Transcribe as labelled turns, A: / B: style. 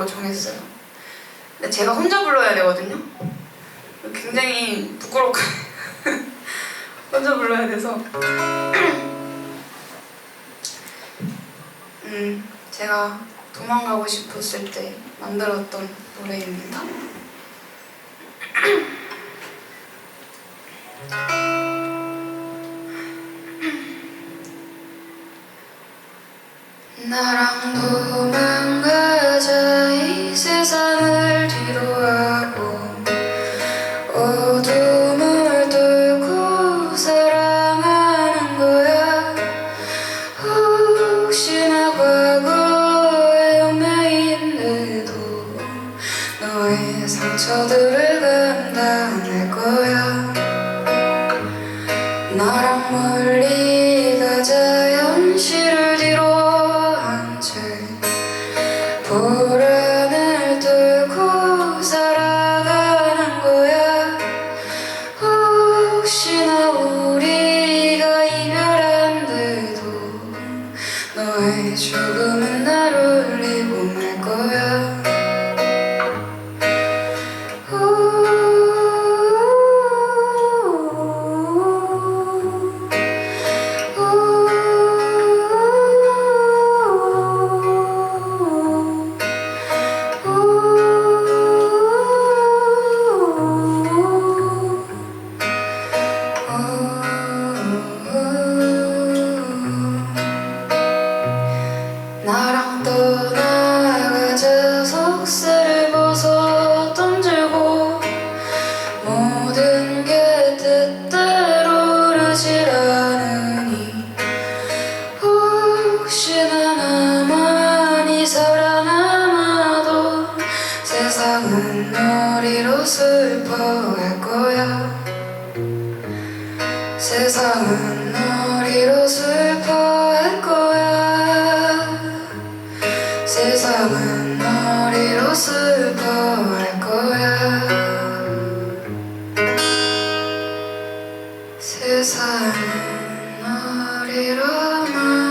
A: 곡으로 정했어요. 근데 제가 혼자 불러야 되거든요. 굉장히 부끄럽고 혼자 불러야 돼서 음 제가 도망가고 싶었을 때 만들었던 노래입니다. 나랑 도망 상처들을 감당할 거야. 나랑 멀리 가자 현실을 뒤로 한채 나랑 떠나가자 속세를 벗어 던지고 모든 게 뜻대로 흐르질 않으니 혹시나 나만이 살아남아도 세상은 우리로 슬퍼할 거야. 세상은 세상 어리로만